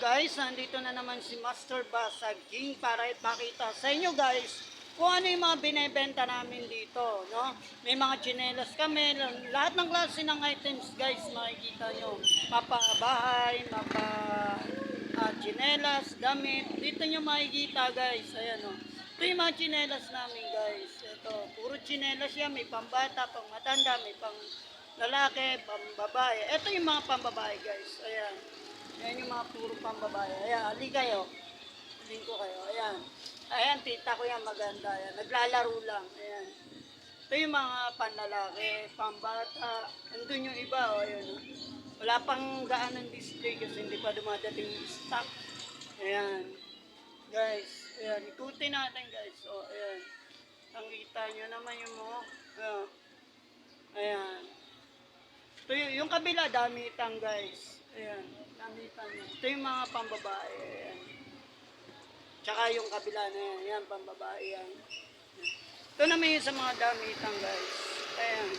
guys, nandito na naman si Master Basaging para ipakita sa inyo guys kung ano yung mga binebenta namin dito, no? May mga chinelas kami, lahat ng klase ng items guys, makikita nyo. Mapabahay, mapa ah, chinelas, damit, dito nyo makikita guys, ayan o. Ito yung mga chinelas namin guys, ito, puro chinelas yan, may pambata, pang matanda, may pang lalaki, pambabae. Ito yung mga pambabae guys, ayan. Ayan yung mga puro pambabae. Ayan, ali kayo. Aling ko kayo. Ayan. Ayan, tita ko yan maganda. Ayan, naglalaro lang. Ayan. Ito yung mga panlalaki, pambata. Andun yung iba, o. Ayan, o. Wala pang gaan ng display kasi hindi pa dumadating yung stock. Ayan. Guys, ayan. Ikutin natin, guys. O, ayan. Nakita nyo naman yung mga, ayan. Ayan. Ito yung, yung kabila, damitan guys. Ayan, damitan yan. Ito yung mga pambabae. Tsaka yung kabila na yan, yan, pambabae yan. Ito naman yung sa mga damitan guys. Ayan.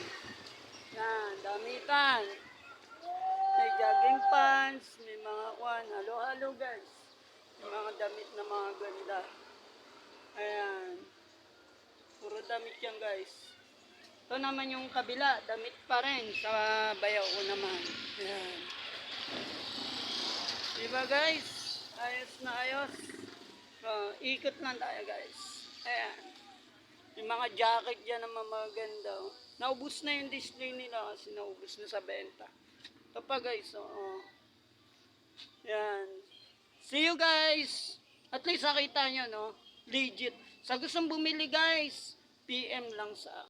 Yan, damitan. May jogging pants, may mga kwan. Halo-halo guys. May mga damit na mga ganda. Ayan. Puro damit yan guys. Ito naman yung kabila, damit pa rin sa bayaw ko naman. Ayan. Diba guys? Ayos na ayos. So, ikot lang tayo guys. Ayan. Yung mga jacket dyan naman maganda. oh. Naubos na yung display nila kasi naubos na sa benta. Ito pa guys, oo. Yan. See you guys! At least nakita nyo, no? Legit. Sa gustong bumili guys, PM lang sa